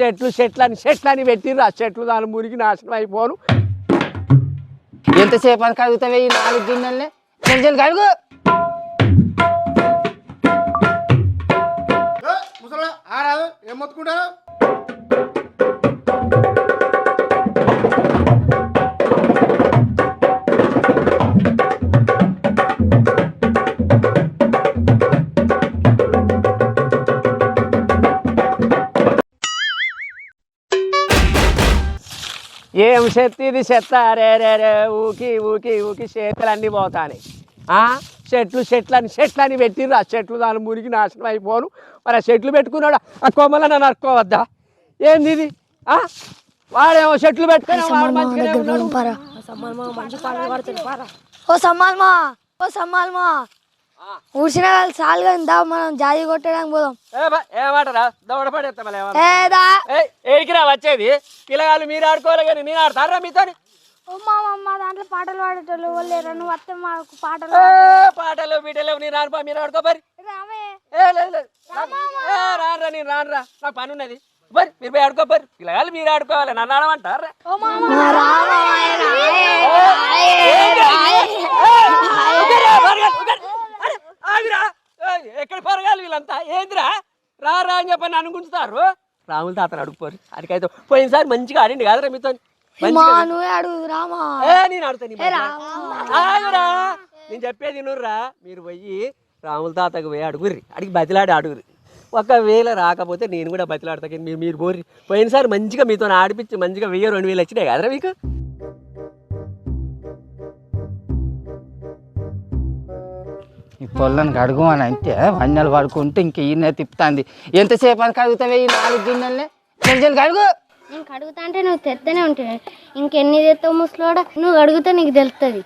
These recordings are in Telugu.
చెట్లు చెట్లు అని చెట్లు అని పెట్టిర్రు. ఆ చెట్లు దాని మురికి నాశనం అయిపోను. ఎంతసేపు అని కడుగుతావే ఈ నాలుగు గిన్నెల్ని? కొంచెం కడుగు. ముసలా ఆరాదు ఏం ఏం చెత్త? ఇది చెత్త. రే రే రే ఊకి ఊకి ఊకి చేతులు అన్నీ పోతాయి ఆ? చెట్లు చెట్లు అని చెట్లు అని పెట్టిర్రు. ఆ చెట్లు దాని మురికి నాశనం అయిపోను. మరి ఆ చెట్లు పెట్టుకున్నాడు? ఆ కొమ్మలను నరుక్కోవద్దా ఏంది ఇది? ఆ? వాడేమో చెట్లు పెట్టుకుని వాడు మంచిగానే ఉన్నాడు. ఓ సమ్మాల్మా ఓ సమ్మాల్మా. ఊడ్చిన వాళ్ళు చాలు కానీ దా మనం జాతి కొట్టడానికి పోదాం ఏ బా, ఏమంటారా దౌడ పడేస్తా మళ్ళీ ఏమన్నా. ఏదా ఏయ్, ఏడికి రా వచ్చేది పిల్లగాళ్ళు మీరు ఆడుకోవాలి కానీ నేను ఆడతారా మీతో ఓ మా దాంట్లో పాటలు పాడేటోళ్ళు వాళ్ళు నువ్వు వస్తే మాకు పాటలు పాటలు బీటలు నేను ఆడుపా మీరు ఆడుకో రామే ఏ, రానురా నేను రానురా నాకు పని ఉన్నది బరి మీరు పోయి ఆడుకో బరి పిల్లగాళ్ళు మీరు ఆడుకోవాలి నన్ను ఆడమంటారా ఎక్కడ పొరగాలి వీళ్ళంతా? ఏందిరా? రా రా అని చెప్పని గుంచుతారు రాముల తాతను అడుగుపోరు. అడిగైతే పోయినసారి మంచిగా ఆడిండి కదరా మీతో నేను ఆడుతాను. నేను చెప్పేది నుర్రా మీరు పోయి రాముల తాతకు పోయి అడుగుర్రి. అడిగి బతిలాడి అడుగురి ఒకవేళ రాకపోతే నేను కూడా బతిలాడతా. కానీ మీరు మీరు పోర్రి. పోయినసారి మంచిగా మీతో ఆడిపించి మంచిగా వెయ్యి రెండు వేలు వచ్చినాయి కదరా మీకు? ఈ పొల్లని కడుగు అని అంటే వన్నెలు పడుకుంటే ఇంక ఈయన తిప్పుతాంది. ఎంతసేపు అని కడుగుతావే ఈ నాలుగు గిన్నెల్ని? కడుగు. నేను కడుగుతా అంటే నువ్వు తెత్తనే ఉంటాయి ఇంకెన్ని తెస్తావు ముసలోడా? నువ్వు అడిగితే నీకు తెలుస్తుంది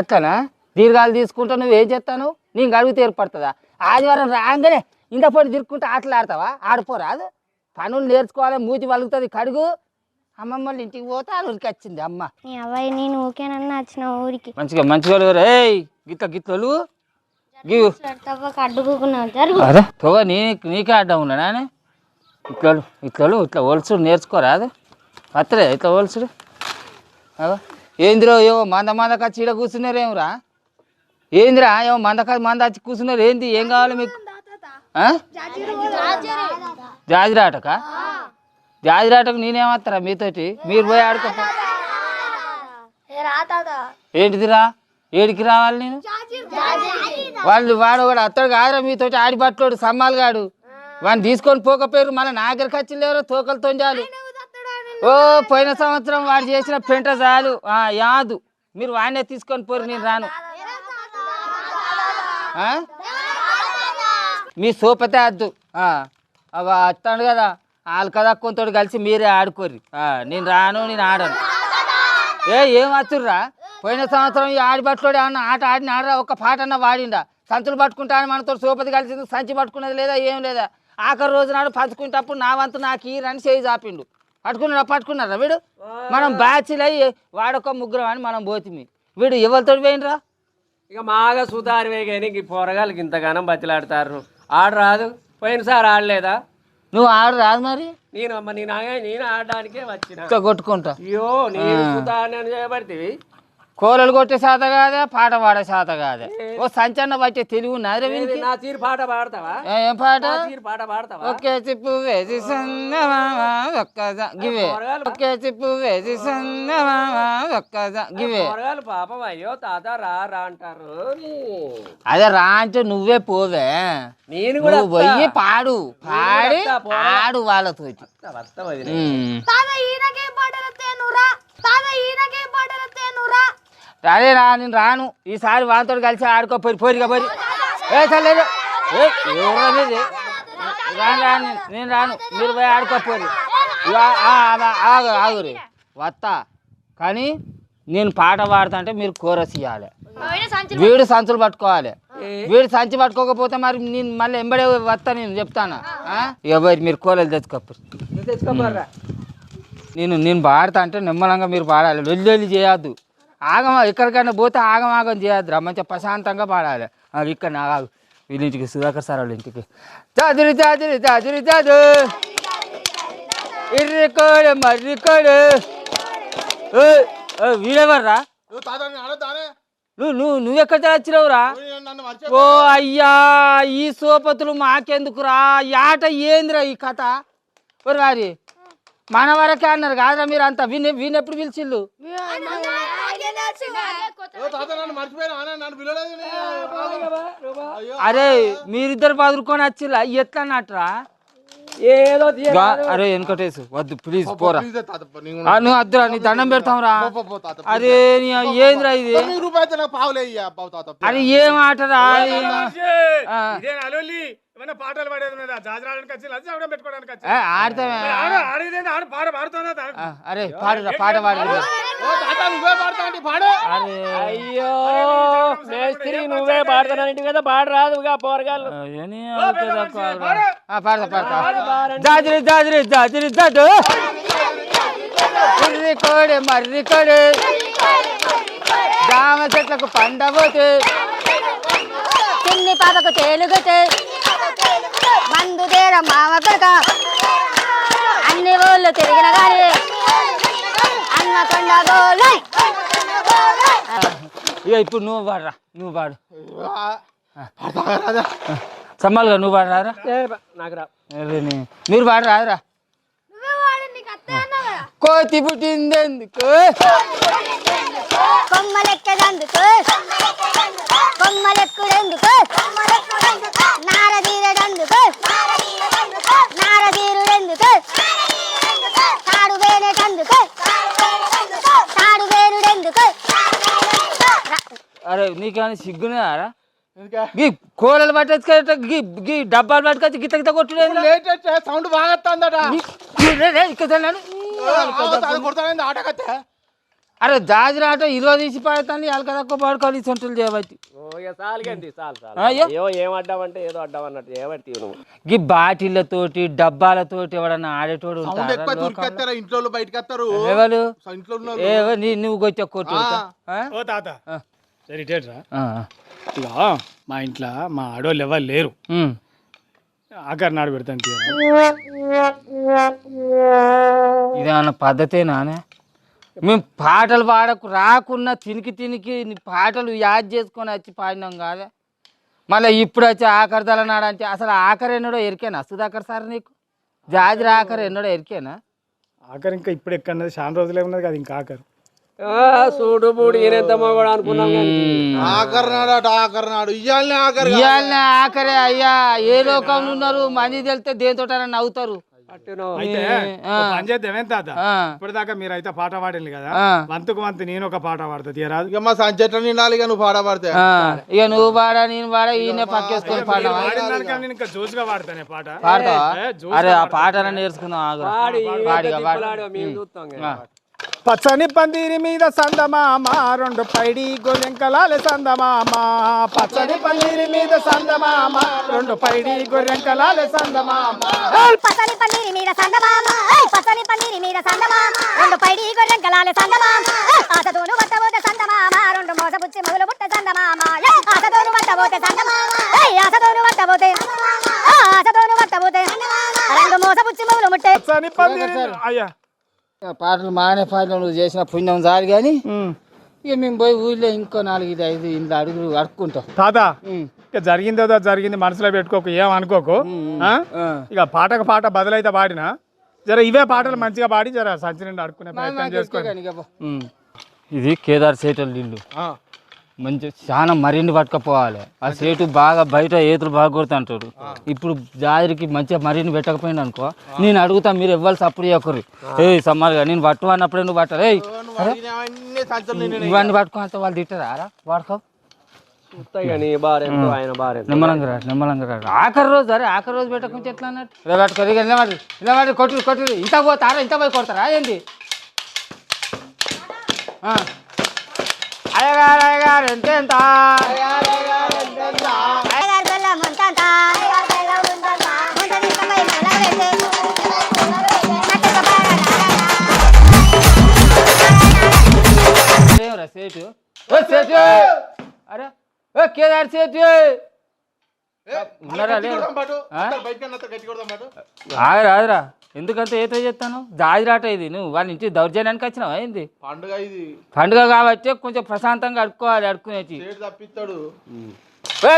అట్లనా? దీర్ఘాలు తీసుకుంటా నువ్వు ఏం చేస్తాను నేను కడుగుతే ఏర్పడుతుందా? ఆదివారం రాగానే ఇంత పొడి తిరుక్కుంటే ఆటలు ఆడతావా? ఆడిపోరాదు పనులు నేర్చుకోవాలి మూతి వలుగుతుంది కడుగు. అమ్మమ్మ ఇంటికి పోతే ఆ ఊరికి వచ్చింది అమ్మ. నీ అబ్బాయి నేను ఓకేనన్నా వచ్చిన ఊరికి. మంచిగా మంచిగా రేయ్ గిట్ల గిట్లలు అరే. తోగ నీ నీకే అడ్డం ఉన్నా నానే ఇట్లలు ఇట్లలు ఇట్లా ఒలుసుడు నేర్చుకోరాదు అత్తరే ఇట్లా ఒలుసుడు. ఏందిరో ఏమో మంద మందక చీడ కూర్చున్నారేమరా ఏందిరా ఏమో మందక మంద వచ్చి కూర్చున్నారు? ఏంది ఏం కావాలి మీకు? జాజిరాటక జాజిరాటకు నేనేమత్తారా మీతోటి? మీరు పోయి ఆడుకో. ఏంటిదిరా? ఏడికి రావాలి నేను? వాళ్ళు వాడు కూడా అత్తడు కాదురా మీతో ఆడి పట్టుకోడు సమ్మాలుగాడు వాడిని తీసుకొని పోకపోయారు మళ్ళీ నాగరికి వచ్చి లేరు తోకలతో చాలు. ఓ పోయిన సంవత్సరం వాడు చేసిన పెంట చాలు. యాదు. మీరు వాడినే తీసుకొని పోరు నేను రాను. మీ సోపతే వద్దు అవ వస్తాడు కదా వాళ్ళు కదా కొంతోడు కలిసి మీరే ఆడుకోర్రి. నేను రాను నేను ఆడను. ఏ ఏం వచ్చుర్రా పోయిన సంవత్సరం ఈ ఆడి పట్టుకోడు ఏమన్నా ఆట ఆడిన ఆడరా? ఒక్క పాట అన్న వాడిండా? సంచులు పట్టుకుంటా అని మనతో సోపతి కలిసింది సంచి పట్టుకున్నది లేదా? ఏం లేదా? ఆఖరి రోజు నాడు పంచుకుంటప్పుడు నా వంతు నాకు ఈ రని చేయి చాపిండు. పట్టుకున్నారా పట్టుకున్నారా వీడు? మనం బ్యాచ్లు అయ్యి వాడొక ముగ్గురం అని మనం పోతిమి వీడు ఎవరితో పోయినరా ఇక మాగా ఇంక ఈ పోరగాళ్ళకి ఇంతగానం బతిలాడతారు. ఆడరాదు పోయినసారి ఆడలేదా? నువ్వు ఆడు రాదు మరి. నేను అమ్మ నేను నేను ఆడడానికే వచ్చిన. కొట్టుకుంటా. అయ్యో నేను సుతారని చేయబడితే కోలలు కొట్టే శాత కాదా పాట పాడే శాత కాదా. ఓ సంచన్న. నా తీరు పాట పాడతావా? ఏ, ఏం పాట? నా తీరు పాట పాడతావా? ఒకే చిప్పు వేసి సన్నమామ ఒక్కజ గివే. ఒకే చిప్పు వేసి సన్నమామ ఒక్కజ గివే. పాపం అయ్యో తాత రా రా అంటారు. అదే రా అంటే నువ్వే పోవే. నేను కూడా పోయి పాడు. పాడి. ఆడు వాళ్ళతో. తాత ఈయనకే పాటలు తాత ఈయనకే పాటలు నువ్వు రా అదే రా నేను రాను. ఈసారి వాళ్ళతో కలిసి ఆడుకో పోయి పోరిగా పోయి ఏ చల్లేదు ఏ ఎవరు అనేది? రాను రాను నేను. రాను. మీరు పోయి ఆడుకోపోరు ఆగు ఆగురి వస్తా కానీ నేను పాట పాడుతా అంటే మీరు కోరస్ ఇవ్వాలి వీడు సంచులు పట్టుకోవాలి. వీడు సంచి పట్టుకోకపోతే మరి నేను మళ్ళీ ఎంబడే వస్తా నేను చెప్తాను? ఎవరు మీరు కోలలు తెచ్చుకోమర్రా. నేను నేను పాడతా అంటే నిమ్మలంగా మీరు పాడాలి. వెళ్ళి వెళ్ళి చేయొద్దు. ఆగమ ఎక్కడికైనా పోతే ఆగం ఆగం చేయొద్దు రా మంచిగా ప్రశాంతంగా పాడాలి. ఇక్కడ నా వీళ్ళ ఇంటికి సుధాకర్ సార్ వాళ్ళ ఇంటికి. చాదురి చాదురి చాదురి చాదు. ఇర్రికోడు మర్రికోడు వీడెవర్రా? నువ్వు తాత నేను ఆడొద్దానే నువ్వు నువ్వు నువ్వెక్కడ వచ్చినావురా? ఓ అయ్యా ఈ సోపతులు మాకెందుకురా? ఆట ఏందిరా ఈ కథ? వారి మన వరకే అన్నారు. కాదురా మీరు అంతా విని వినెప్పుడు పిలిచిల్లు అరే మీరిద్దరు బదులుకొని వచ్చిల్లా? ఎట్లా అన్నట్రా? ఏదో అరే వెనకటేసు వద్దు ప్లీజ్ పోరా. నువ్వు వద్దురా నీ దండం పెడతాంరా పో, పో, పో, తాత అరే నీ ఏందిరా ఇది? అరే ఏం ఆటరా? ఏమైనా పాటలు పాడేది మీద? జాజరాడానికి వచ్చి లంచ్ అవడం పెట్టుకోవడానికి వచ్చి. ఏ, ఆడతావే. ఆడ ఆడేదేంది? ఆడ పాట పాడుతున్నా అరే పాడురా పాట పాడు నువ్వే అయ్యో మేస్త్రి నువ్వే కదా పాడు రాదుగా పోరగాళ్ళు. ఏని ఆగుతుందా కాదురా? ఆ, పాడతా పాడతా. జాజిరి జాజిరి జాజిరి జాజు. ఇర్రి కోడి మర్రి కోడి. జామ చెట్లకు పండబోతే చిన్ని పాపకు తేలుగుతే. మందు తేర మామ కొడుక అన్ని ఊళ్ళు తిరిగిన గాని అన్న కొండ గోలు. ఇక ఇప్పుడు నువ్వు పాడరా నువ్వు పాడు సమ్మల్గా నువ్వు పాడరారా నాకు రా. మీరు పాడరాదురా కోతి పుట్టిందెందుకు? కొమ్మలెక్కదందుకు నీకేమైనా సిగ్గున్నారా గీ కూరలు పట్టచ్చు గీ గీ డబ్బాలు పట్టుకొచ్చి గిత్త గిత్త కొట్టుడు లేటెస్ట్ సౌండ్ బాగా వస్తుందట. అరే జాజిర ఆట ఇరవై తీసి పాడుతాను ఎలక తక్కువ పాడుకోవాలి సొంటలు చేయబట్టి. ఓ ఇక చాలు గండి చాలు చాలు. అయ్యో. అయ్యో ఏం అడ్డామంటే ఏదో అడ్డామన్నట్టు ఏమట్టి గీ బాటిళ్ళతోటి డబ్బాలతోటి ఎవడన్నా ఆడేటోడు ఉంటారా ఇంట్లో బయటకు వస్తారు. ఎవరు? ఇంట్లో నువ్వు కొట్టే కొట్టు తాత. సరే ఇటేట్రా ఆ. ఇక మా ఇంట్లో మా ఆడోళ్ళు ఎవరు లేరు. ఆఖరి నాడు పెడతాను. ఇదేమన్నా పద్ధతేనానే మేము పాటలు పాడకు రాకున్నా తినికి తినికి పాటలు యాద్ చేసుకొని వచ్చి పాడినాం కాదే. మళ్ళీ ఇప్పుడు వచ్చి ఆఖరి తలనాడు అంటే అసలు ఆఖరి ఎన్నడో ఎరికేనా? సుధాకర్ సార్ నీకు? జాజిర ఆఖరి ఎన్నడో ఎరికేనా? ఆఖరి ఇంకా ఇప్పుడు ఎక్కడన్నది? చాలా రోజులే ఉన్నది కదా ఇంకా ఆఖరు. చూడు బూడు ఈయనెంత మగవాడు అనుకున్నాం కానీ. ఆఖరి ఇయ్యాలనే అయ్యా. ఏ లోకంలో ఉన్నారు? మంది తెలితే దేంతో నవ్వుతారు. అయితే ఆ. ఓ పని చేద్దాం. ఏం తాత. ఇప్పటిదాకా మీరు అయితే పాట పాడింది కదా. వంతుకు వంతు నేను ఒక పాట పాడతా. తీయరాదు ఇక మా సంచెట్ల నిండాలి? ఇక నువ్వు పాడబడితే ఆ, ఇక నువ్వు పాడా నేను పాడా ఈయన పక్కేసుకొని నేను ఇంకా పాడతానే పాట. పాడతావా? ఏ, జోష్గా అరే ఆ పాటన నేర్చుకుందాం. పాడి పాడి పచ్చని పందిరి మీద సందమామ రెండు పైడి గొర్రెంకలాల సందమామ. పచ్చని పందిరి మీద సందమామ రెండు పైడి గొర్రెంకలాల సందమామ. పసలి పన్నీరి మీద సందమామ ఏయ్, పసలి పన్నీరి మీద సందమామ రెండు పైడి గొర్రెంకలాల సందమామ. ఏయ్, ఆశతోను పట్టబోతే సందమామ రెండు మోసపుచ్చి మొదలు పుట్ట సందమామ. ఏయ్, ఆశతోను పట్టబోతే సందమామ ఏయ్, ఆశతోను పట్టబోతే ఆ, ఆశతోను పట్టబోతే రెండు మోసపుచ్చి మొదలు ముట్టే పచ్చని పందిరి అయ్యా. పాటలు మానే పాటలు నువ్వు చేసిన పుణ్యం చాలు కానీ ఇక మేము పోయి ఊళ్ళో ఇంకో నాలుగు ఇది ఐదు ఇంట్లో అడుగులు అడుక్కుంటాం తాత. ఇక జరిగిందో జరిగింది మనసులో పెట్టుకోకు ఏం అనుకోకు. ఇక పాటకు పాట బదులైతే పాడినా? జర ఇవే పాటలు మంచిగా పాడి జర సంచి నిండా అడుక్కునే ప్రయత్నం చేసుకోండి. ఇది కేదార్ సేటల్ ఇల్లు. మంచి చాలా మరిన్ని పట్టుకపోవాలి. ఆ సేటు బాగా బయట ఏతులు బాగా కొడుతుంటాడు ఇప్పుడు జాజిరికి మంచిగా మరిన్ని పెట్టకపోయింది అనుకో నేను అడుగుతా మీరు ఇవ్వాలి సప్పుడు చేయకరు ఏ సమ్మర్గా నేను పట్టు అన్నప్పుడే నువ్వు పట్టారు. ఇవన్నీ పట్టుకుంటే వాళ్ళు తిట్టారా? వాడుకో. నిమ్మలంగా రా నిమ్మలంగా ఆఖరి రోజు అరే ఆఖరి రోజు పెట్టకుంటే ఎట్లా అన్నట్టు? ఇలా పట్టుకోరు నిలబడి నిలబడి కొట్టురు కొట్టురు ఇంత పోతారా ఇంత పోయి కొడతారా? ఏంటి ఆ. అయ్యగారు అయ్యగారు ఎంత సేటు. సేటు. అరే. ఓ కేదార్ సేటు ఆగరా ఆగరా. ఎందుకంత ఏతో చేస్తాను? జాజిరాట ఇది నువ్వు. వాళ్ళ ఇంటి దౌర్జన్యానికి వచ్చినావా ఏంది? పండుగ ఇది. పండుగ కాబట్టి కొంచెం ప్రశాంతంగా అడుక్కోవాలి అడుక్కునేటి. సేటు తప్పిస్తాడు.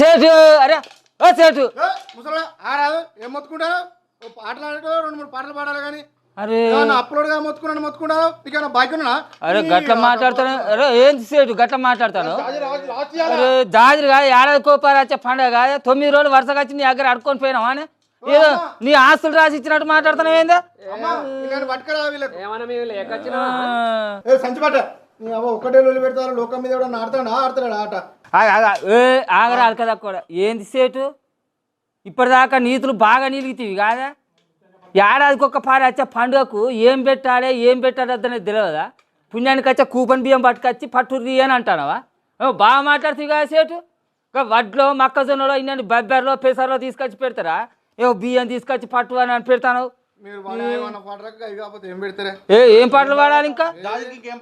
సేటు! అరే ఓ సేటు! ముసలా ఆరాదు ఏం మొత్తుకుంటారు? ఓ పాటలు ఆడటం రెండు మూడు పాటలు పాడాలి కానీ అరే. మొత్తుకున్నాను బైక్ ఉన్నా అరే గట్ల మాట్లాడతాను. అరే ఏంది సేటు గట్ల మాట్లాడతాను. అది రాజు రాజు అరే కాదు ఏడాది కోపాలు వచ్చే పండుగ కాదు. తొమ్మిది రోజులు వరుసగా వచ్చి నీ దగ్గర అడుక్కొని పోయినావా అని? ఏదో నీ ఆస్తులు రాసి ఇచ్చినట్టు మాట్లాడుతున్నావు ఏందా? ఏ పెడతారు లోకం మీద ఎవడన్నా ఆడతాడా? ఆడతాడా ఆట? ఆగ, ఏ ఆగరా కూడా. ఏంది సేటు? ఇప్పటిదాకా నీతులు బాగా నిలిగితీవి కాదా? ఏడాదికి ఒక్క పారి వచ్చే పండుగకు ఏం పెట్టాలి ఏం పెట్టాలి అనేది తెలియదా పుణ్యానికి వచ్చే కూపన్ బియ్యం పట్టుకొచ్చి పట్టుర్రి అని అంటానవా? ఓ, బాగా మాట్లాడుతుంది కదా సేటు. ఇంకా వడ్లో మొక్కజొన్నలో ఇన్ని బెబ్బెరలో పెసరలో తీసుకొచ్చి పెడతారా? ఏ బియ్యం తీసుకొచ్చి పట్టు అని అని పెడతాను ఏం. పెడతారే? ఏ ఏం పాటలు పాడాలి ఇంకా? ఇంకేం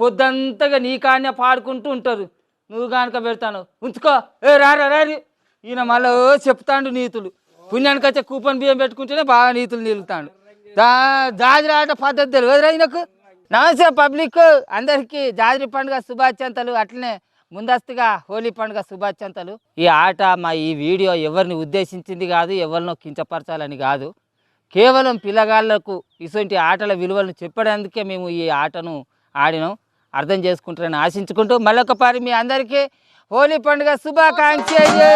పొద్దంతగా నీ కాన్నే పాడుకుంటూ ఉంటారు. నువ్వు కనుక పెడతాను ఉంచుకో. ఏ రారా రారి ఈయన మళ్ళీ చెప్తాండు నీతులు. పుణ్యానికి వచ్చే కూపన్ బియ్యం పెట్టుకుంటేనే బాగా నీతులు నిలుగుతాడు దా జాజిరి ఆట పద్ధతి తెలియదు ఈయనకు? నమస్తే పబ్లిక్ అందరికీ జాజరి పండుగ శుభాచంతలు అట్లనే ముందస్తుగా హోలీ పండుగ శుభాచంతలు. ఈ ఆట మా ఈ వీడియో ఎవరిని ఉద్దేశించింది కాదు ఎవరినో కించపరచాలని కాదు. కేవలం పిల్లగాళ్ళకు ఇటువంటి ఆటల విలువలను చెప్పడానికే మేము ఈ ఆటను ఆడినాం. అర్థం చేసుకుంటారని ఆశించుకుంటూ మళ్ళొకసారి మీ అందరికీ హోలీ పండుగ శుభాకాంక్షలు.